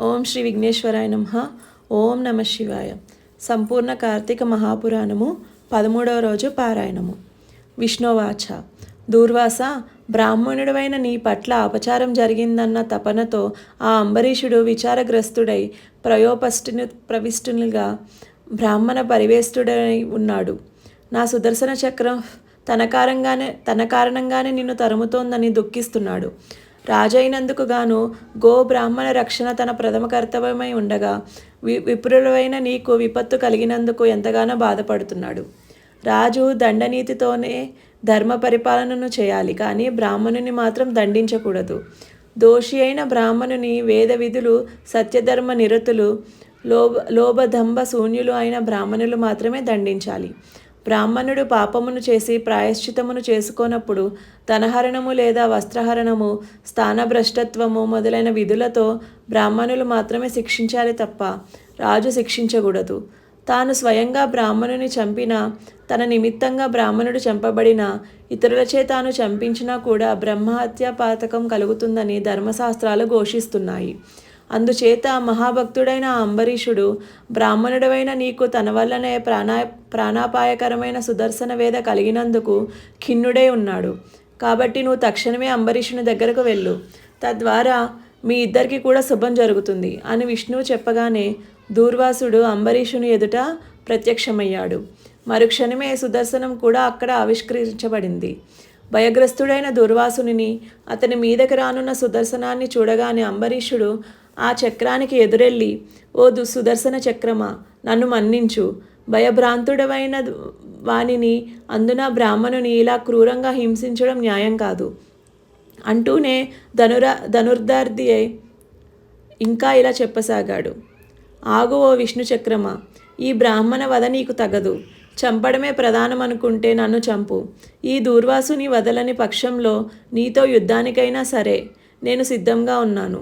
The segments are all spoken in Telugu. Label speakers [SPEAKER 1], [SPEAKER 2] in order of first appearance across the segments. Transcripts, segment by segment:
[SPEAKER 1] ఓం శ్రీ విఘ్నేశ్వరాయ నమ. ఓం నమ శివాయ. సంపూర్ణ కార్తీక మహాపురాణము పదమూడవ రోజు పారాయణము. విష్ణువాచ. దూర్వాస బ్రాహ్మణుడవైన నీ పట్ల అపచారం జరిగిందన్న తపనతో ఆ అంబరీషుడు విచారగ్రస్తుడై ప్రయోపష్టుని ప్రవిష్టునిగా బ్రాహ్మణ పరివేష్టుడై ఉన్నాడు. నా సుదర్శన చక్రం తన కారణంగానే తన కారణంగానే నిన్ను తరుముతోందని దుఃఖిస్తున్నాడు. రాజైనందుకు గాను గో బ్రాహ్మణ రక్షణ తన ప్రథమ కర్తవ్యమై ఉండగా వి విపురులైన నీకు విపత్తు కలిగినందుకు ఎంతగానో బాధపడుతున్నాడు. రాజు దండనీతితోనే ధర్మ పరిపాలనను చేయాలి కానీ బ్రాహ్మణుని మాత్రం దండించకూడదు. దోషి అయిన బ్రాహ్మణుని వేద విధులు సత్యధర్మ నిరతులు లోభ లోభదంభ శూన్యులు అయిన బ్రాహ్మణులు మాత్రమే దండించాలి. బ్రాహ్మణుడు పాపమును చేసి ప్రాయశ్చితమును చేసుకోనప్పుడు ధనహరణము లేదా వస్త్రహరణము స్థానభ్రష్టత్వము మొదలైన విధులతో బ్రాహ్మణులు మాత్రమే శిక్షించాలి తప్ప రాజు శిక్షించకూడదు. తాను స్వయంగా బ్రాహ్మణుని చంపిన తన నిమిత్తంగా బ్రాహ్మణుడు చంపబడిన ఇతరులచే తాను చంపించినా కూడా బ్రహ్మహత్య పాతకం కలుగుతుందని ధర్మశాస్త్రాలు ఘోషిస్తున్నాయి. అందుచేత మహాభక్తుడైన అంబరీషుడు బ్రాహ్మణుడవైన నీకు తన వల్లనే ప్రాణా ప్రాణాపాయకరమైన సుదర్శన వేద కలిగినందుకు ఖిన్నుడై ఉన్నాడు. కాబట్టి నువ్వు తక్షణమే అంబరీషుని దగ్గరకు వెళ్ళు. తద్వారా మీ ఇద్దరికి కూడా శుభం జరుగుతుంది అని విష్ణువు చెప్పగానే దూర్వాసుడు అంబరీషుని ఎదుట ప్రత్యక్షమయ్యాడు. మరుక్షణమే సుదర్శనం కూడా అక్కడ ఆవిష్కరించబడింది. భయగ్రస్తుడైన దుర్వాసుని అతని మీదకి రానున్న సుదర్శనాన్ని చూడగానే అంబరీషుడు ఆ చక్రానికి ఎదురెళ్ళి ఓ దు సుదర్శన చక్రమా నన్ను మన్నించు. భయభ్రాంతుడమైన వానిని అందున బ్రాహ్మణుని ఇలా క్రూరంగా హింసించడం న్యాయం కాదు అంటూనే ధనురా ధనుర్దార్ది ఇంకా ఇలా చెప్పసాగాడు. ఆగు ఓ విష్ణు చక్రమా ఈ బ్రాహ్మణ వధ నీకు తగదు. చంపడమే ప్రధానం అనుకుంటే నన్ను చంపు. ఈ దూర్వాసుని వదలని పక్షంలో నీతో యుద్ధానికైనా సరే నేను సిద్ధంగా ఉన్నాను.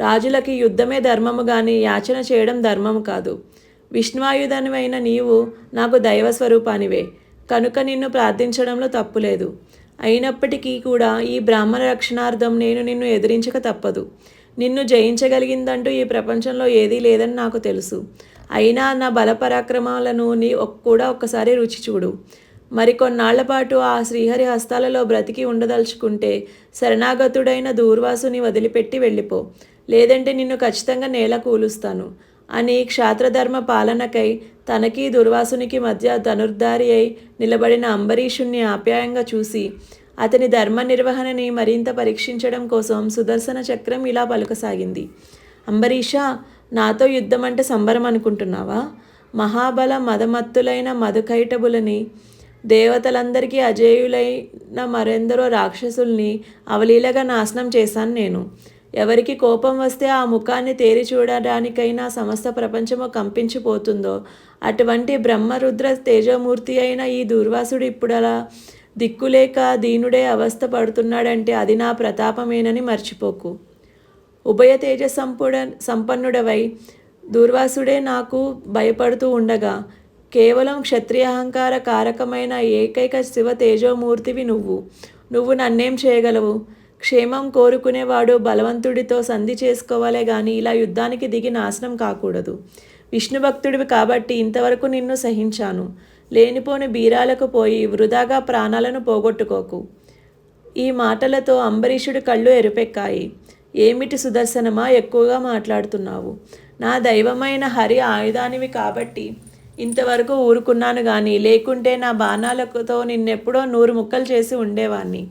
[SPEAKER 1] రాజులకి యుద్ధమే ధర్మము కానీ యాచన చేయడం ధర్మము కాదు. విష్ణువాయుధనివైన నీవు నాకు దైవ స్వరూపానివే కనుక నిన్ను ప్రార్థించడంలో తప్పులేదు అయినప్పటికీ కూడా ఈ బ్రాహ్మణ రక్షణార్థం నేను నిన్ను ఎదిరించక తప్పదు. నిన్ను జయించగలిగిందంటూ ఈ ప్రపంచంలో ఏదీ లేదని నాకు తెలుసు. అయినా నా బలపరాక్రమాలను నీ కూడా ఒక్కసారి రుచి చూడు. మరికొన్నాళ్ళ పాటు ఆ శ్రీహరి హస్తాలలో బ్రతికి ఉండదలుచుకుంటే శరణాగతుడైన దూర్వాసుని వదిలిపెట్టి వెళ్ళిపో. లేదంటే నిన్ను ఖచ్చితంగా నేల కూలుస్తాను. అని క్షాత్రధర్మ పాలనకై తనకి దుర్వాసునికి మధ్య ధనుర్ధారి అయి నిలబడిన అంబరీషుణ్ణి ఆప్యాయంగా చూసి అతని ధర్మ నిర్వహణని మరింత పరీక్షించడం కోసం సుదర్శన చక్రం ఇలా పలుకసాగింది. అంబరీష నాతో యుద్ధం అంటే సంబరం అనుకుంటున్నావా? మహాబల మదమత్తులైన మధుకైటబులని దేవతలందరికీ అజేయులైన మరెందరో రాక్షసుల్ని అవలీలగా నాశనం చేశాను నేను. ఎవరికి కోపం వస్తే ఆ ముఖాన్ని తేరి చూడడానికైనా సమస్త ప్రపంచము కంపించిపోతుందో? అటువంటి బ్రహ్మరుద్ర తేజమూర్తి అయిన ఈ దూర్వాసుడు ఇప్పుడలా దిక్కులేక దీనుడే అవస్థ పడుతున్నాడంటే అది నా ప్రతాపమేనని మర్చిపోకు. ఉభయ తేజ సంపుడ సంపన్నుడవై దూర్వాసుడే నాకు భయపడుతూ ఉండగా కేవలం క్షత్రియాహంకార కారకమైన ఏకైక శివ తేజోమూర్తివి నువ్వు. నువ్వు నన్నేం చేయగలవు? క్షేమం కోరుకునేవాడు బలవంతుడితో సంధి చేసుకోవాలే గాని ఇలా యుద్ధానికి దిగి నాశనం కాకూడదు. విష్ణుభక్తుడివి కాబట్టి ఇంతవరకు నిన్ను సహించాను. లేనిపోని బీరాలకు పోయి వృధాగా ప్రాణాలను పోగొట్టుకోకు. ఈ మాటలతో అంబరీషుడి కళ్ళు ఎరుపెక్కాయి. ఏమిటి సుదర్శనమా? ఎక్కువగా మాట్లాడుతున్నావు. నా దైవమైన హరి ఆయుధానివి కాబట్టి ఇంతవరకు ఊరుకున్నాను కానీ లేకుంటే నా బాణాలతో నిన్నెప్పుడో నూరు ముక్కలు చేసి ఉండేవాణ్ణి.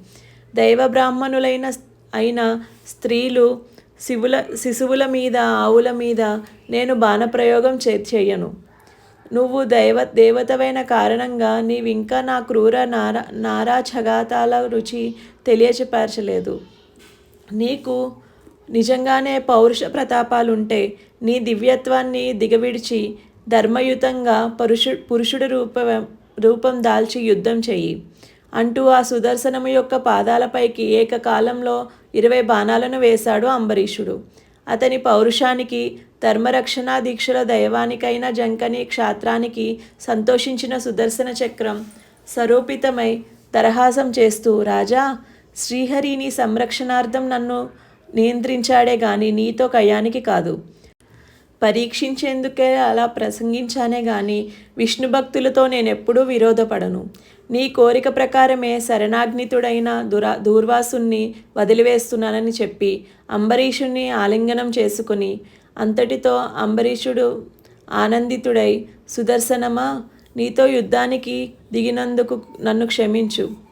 [SPEAKER 1] దైవ బ్రాహ్మణులైన అయిన స్త్రీలు శివుల శిశువుల మీద ఆవుల మీద నేను బాణప్రయోగం చే చెయ్యను నువ్వు దైవ దేవతవైన కారణంగా నీవింకా నా క్రూర నారా నారాచగాతాల రుచి తెలియచెపరచలేదు నీకు నిజంగానే పౌరుష ప్రతాపాలుంటే నీ దివ్యత్వాన్ని దిగవిడిచి ధర్మయుతంగా పురుషు పురుషుడు రూప రూపం దాల్చి యుద్ధం చెయ్యి. అంటూ ఆ సుదర్శనము యొక్క పాదాలపైకి ఏకకాలంలో ఇరవై బాణాలను వేశాడు అంబరీషుడు. అతని పౌరుషానికి ధర్మరక్షణా దీక్షల దైవానికైన జంకని క్షాత్రానికి సంతోషించిన సుదర్శన చక్రం సరూపితమై తరహాసం చేస్తూ రాజా శ్రీహరిని సంరక్షణార్థం నన్ను నియంత్రించాడే గాని నీతో కయానికి కాదు. పరీక్షించేందుకే అలా ప్రసంగించానే గాని విష్ణు భక్తులతో నేనెప్పుడూ విరోధపడను. నీ కోరిక ప్రకారమే శరణాగ్నితుడైన దురా దూర్వాసుని వదిలివేస్తున్నానని చెప్పి అంబరీషుణ్ణి ఆలింగనం చేసుకుని అంతటితో అంబరీషుడు ఆనందితుడై సుదర్శనమా నీతో యుద్ధానికి దిగినందుకు నన్ను క్షమించు.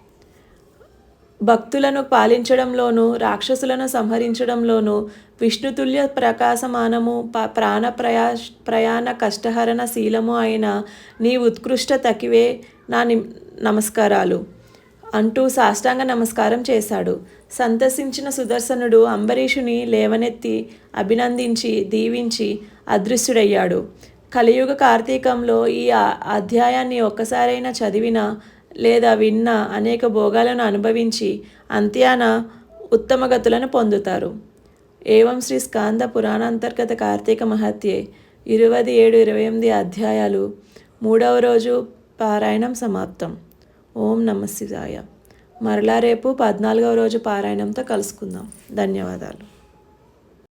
[SPEAKER 1] భక్తులను పాలించడంలోనూ రాక్షసులను సంహరించడంలోనూ విష్ణుతుల్య ప్రకాశమానము ప- ప్రాణ ప్రయా ప్రయాణ కష్టహరణ శీలము అయిన నీ ఉత్కృష్ట తకివే నా నమస్కారాలు. అంటూ సాష్టాంగ నమస్కారం చేశాడు. సంతసించిన సుదర్శనుడు అంబరీషుని లేవనెత్తి అభినందించి దీవించి అదృశ్యుడయ్యాడు. కలియుగ కార్తీకంలో ఈ అధ్యాయాన్ని ఒక్కసారైనా చదివినా లేదా విన్న అనేక భోగాలను అనుభవించి అంత్యాన ఉత్తమగతులను పొందుతారు. ఏవం శ్రీ స్కాంద పురాణాంతర్గత కార్తీక మహత్యే ఇరవై ఏడు ఇరవై ఎనిమిది అధ్యాయాలు మూడవ రోజు పారాయణం సమాప్తం. ఓం నమ శివాయ. మరలా రేపు పద్నాలుగవ రోజు పారాయణంతో కలుసుకుందాం. ధన్యవాదాలు.